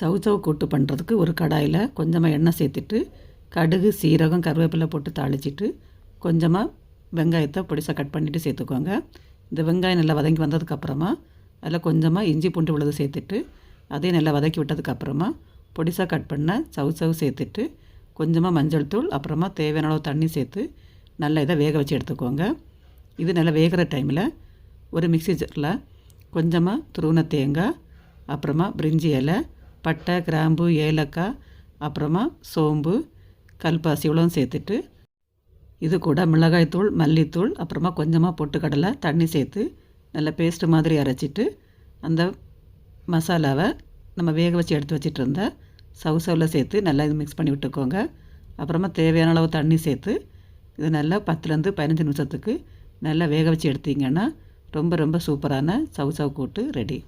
சவு சவு கூட்டு பண்ணுறதுக்கு ஒரு கடாயில் கொஞ்சமாக எண்ணெய் சேர்த்துட்டு கடுகு சீரகம் கருவேப்பிலை போட்டு தாளிச்சிட்டு கொஞ்சமாக வெங்காயத்தை பொடிசாக கட் பண்ணிவிட்டு சேர்த்துக்கோங்க. இந்த வெங்காயம் நல்லா வதங்கி வந்ததுக்கப்புறமா அதில் கொஞ்சமாக இஞ்சி பூண்டு விழுது சேர்த்துட்டு அதையும் நல்லா வதக்கி விட்டதுக்கப்புறமா பொடிசாக கட் பண்ண சவு சவு சேர்த்துட்டு கொஞ்சமாக மஞ்சள் தூள் அப்புறமா தேவையான அளவு தண்ணி சேர்த்து நல்லா இதை வேக வச்சு எடுத்துக்கோங்க. இது நல்லா வேகிற டைமில் ஒரு மிக்ஸி ஜாரில் கொஞ்சமாக துருவின தேங்காய் அப்புறமா பிரிஞ்சி இலை பட்டை கிராம்பு ஏலக்காய் அப்புறமா சோம்பு கல்பாசி இவ்வளோவும் சேர்த்துட்டு இது கூட மிளகாய்த்தூள் மல்லித்தூள் அப்புறமா கொஞ்சமாக பொட்டுக்கடலை தண்ணி சேர்த்து நல்லா பேஸ்ட்டு மாதிரி அரைச்சிட்டு அந்த மசாலாவை நம்ம வேக வச்சு எடுத்து வச்சுட்டு இருந்த சவு சேர்த்து நல்லா இது மிக்ஸ் பண்ணி விட்டுக்கோங்க. அப்புறமா தேவையான அளவு தண்ணி சேர்த்து இது நல்லா பத்துலேருந்து பதினஞ்சு நிமிஷத்துக்கு நல்லா வேக வச்சு எடுத்தீங்கன்னா ரொம்ப ரொம்ப சூப்பரான சவு சவு கூட்டு ரெடி.